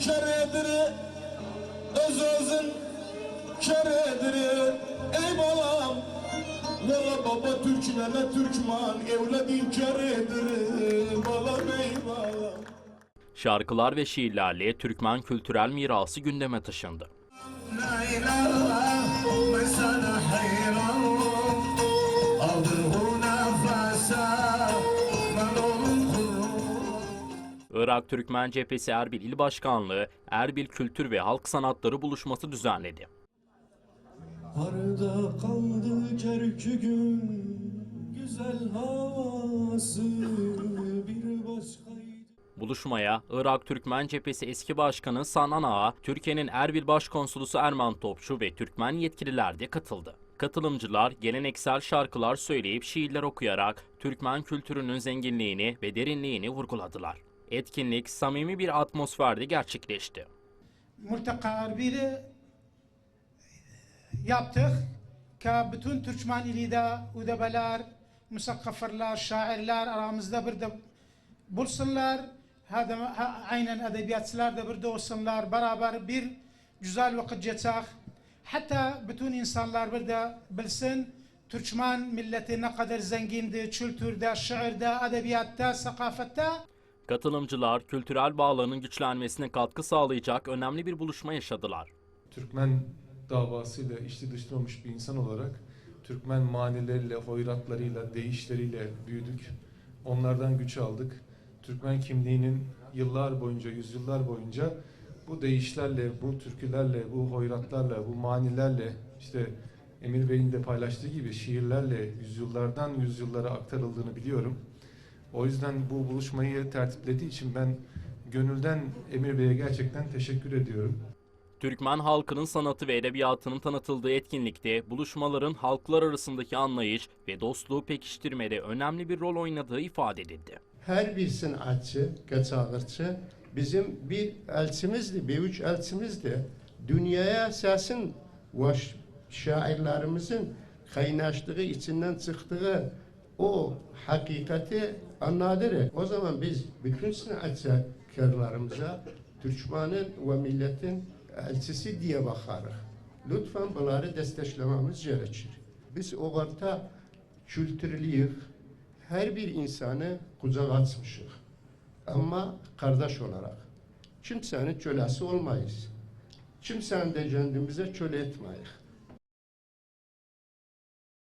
keredir Öz özün keredir Ey balam Valla baba Türkmene Türkman Evladın keredir Balam ey balam. Şarkılar ve şiirlerle Türkmen kültürel mirası gündeme taşındı. La ilahe Irak Türkmen Cephesi Erbil İl Başkanlığı, Erbil Kültür ve Halk Sanatları buluşması düzenledi. Arada kaldı Kerkük'ün güzel havası bir başkaydı. Buluşmaya Irak Türkmen Cephesi eski başkanı Sanan Ağa, Türkiye'nin Erbil Başkonsolosu Erman Topçu ve Türkmen yetkililer de katıldı. Katılımcılar geleneksel şarkılar söyleyip şiirler okuyarak Türkmen kültürünün zenginliğini ve derinliğini vurguladılar. Etkinlik samimi bir atmosferde gerçekleşti. Multika Erbil'i yaptık. Ka bütün Türkmen ilide udebeler, musakkaferler, şairler aramızda bir de bulsunlar. Hada ha- aynen edebiyatçılar da bir de olsunlar. Beraber bir güzel vakit geçecek. Hatta bütün insanlar bir de bilsin Türkmen milleti ne kadar zengindi kültürde, şiirde, edebiyatta, sakafette. Katılımcılar kültürel bağlarının güçlenmesine katkı sağlayacak önemli bir buluşma yaşadılar. Türkmen davasıyla içli dışlı olmuş bir insan olarak Türkmen manileriyle, hoyratlarıyla, deyişleriyle büyüdük. Onlardan güç aldık. Türkmen kimliğinin yıllar boyunca, yüzyıllar boyunca bu deyişlerle, bu türkülerle, bu hoyratlarla, bu manilerle işte Emir Bey'in de paylaştığı gibi şiirlerle yüzyıllardan yüzyıllara aktarıldığını biliyorum. O yüzden bu buluşmayı tertiplediği için ben gönülden Emir Bey'e gerçekten teşekkür ediyorum. Türkmen halkının sanatı ve edebiyatının tanıtıldığı etkinlikte buluşmaların halklar arasındaki anlayış ve dostluğu pekiştirmede önemli bir rol oynadığı ifade edildi. her bir sanatçı, kaçağırçı bizim bir elçimizdi, bir üç elçimizdi. Dünyaya sesin ve şairlerimizin kaynaştığı, içinden çıktığı o hakikati anladır. O zaman biz bütün sanatçılarımıza Türkmen'in ve milletin elçisi diye bakarız. Lütfen bunları desteklememiz gerekir. Biz o kadar kültürlüyük, her bir insanı kucak açmışıq. Ama kardeş olarak. Kimsenin kölesi olmayız. Kimsenin de kendimize köle etmeyiz.